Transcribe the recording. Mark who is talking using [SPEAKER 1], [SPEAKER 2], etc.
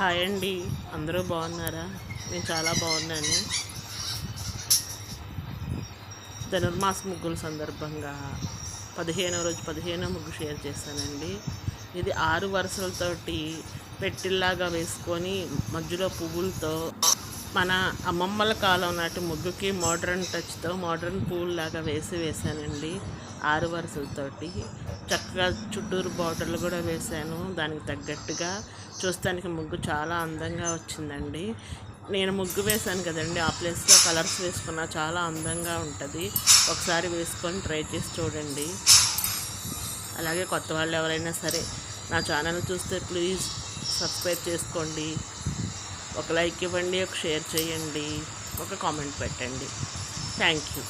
[SPEAKER 1] Hi అండి. అందరూ బాగున్నారా? నేను చాలా బాగున్నాను. ధనుర్మాస ముగ్గుల సందర్భంగా పదిహేనవ రోజు పదిహేనో ముగ్గు షేర్ చేశానండి. ఇది ఆరు వరుసలతోటి పెట్టిల్లాగా వేసుకొని మధ్యలో పువ్వులతో మన అమ్మమ్మల కాలం నాటి ముగ్గుకి మోడ్రన్ టచ్తో మోడ్రన్ పూల్లాగా వేసి వేశానండి. ఆరు వరుసలతోటి. చక్కగా చుట్టూరు బార్డర్లు కూడా వేశాను. దానికి తగ్గట్టుగా చూస్తానికి ముగ్గు చాలా అందంగా వచ్చిందండి. నేను ముగ్గు వేశాను కదండి. ఆ ప్లేస్లో కలర్స్ వేసుకున్నా చాలా అందంగా ఉంటుంది. ఒకసారి వేసుకొని ట్రై చేసి చూడండి. అలాగే కొత్త వాళ్ళు ఎవరైనా సరే నా ఛానల్ చూస్తే ప్లీజ్ సబ్స్క్రైబ్ చేసుకోండి. ఒక లైక్ ఇవ్వండి ఒక షేర్ చేయండి ఒక కామెంట్ పెట్టండి. Thank you